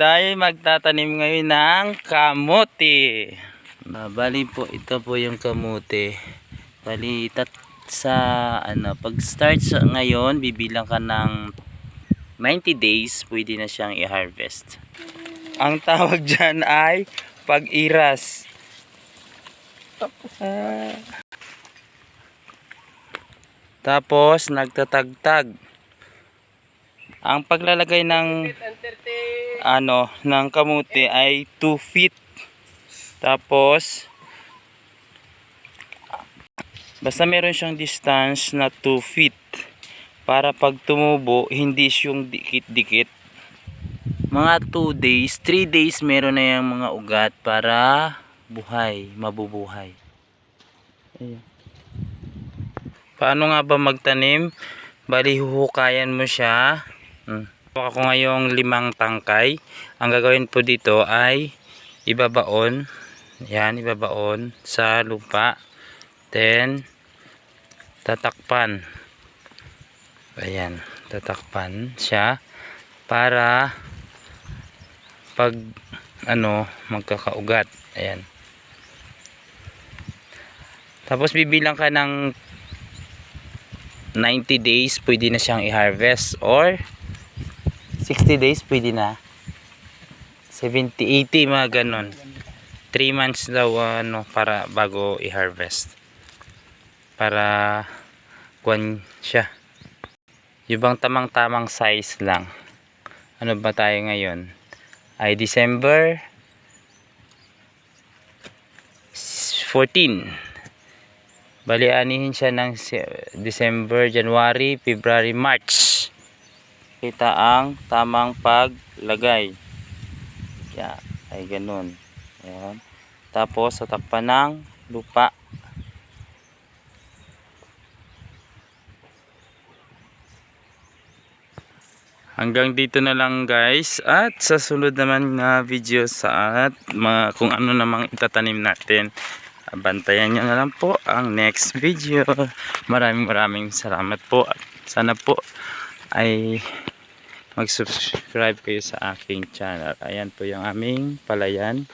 tayo magtatanim ngayon ng kamote. Ah, bali po, ito po yung kamote. Bali, tat sa ano, pag start sa ngayon, bibilang ka ng 90 days, pwede na siyang i-harvest. Ang tawag dyan ay pag-iras. Tapos, nagtatagtag. Ang paglalagay ng ano, ng kamuti ay 2 feet. Tapos, basta meron siyang distance na 2 feet para pag tumubo, hindi siyang dikit-dikit. Mga 2 days, 3 days meron na yung mga ugat para buhay, mabubuhay. Paano nga ba magtanim? Bali, huhukayan mo siya. Hmm. Ako ngayong limang tangkay. Ang gagawin po dito ay ibabaon. Yan, ibabaon sa lupa. Then, tatakpan. Ayan, tatakpan siya para pag ano, magkakaugat. Ayan. Tapos bibilang ka ng 90 days pwede na siyang i-harvest or 60 days pwede na. 70, 80 mga ganon 3 months daw ano para bago i-harvest. Para kuwan siya. Yung bang tamang tamang size lang. Ano ba tayo ngayon? Ay December 14 Bali, anihin siya ng December, January, February, March. Kita ang tamang paglagay. Kaya, ay ganun. Ayan. Tapos, tatakpan ng lupa. Hanggang dito na lang guys at sa sunod naman na video sa at mga kung ano namang itatanim natin bantayan nyo na lang po ang next video maraming maraming salamat po sana po ay mag subscribe kayo sa aking channel. Ayan po yung aming palayan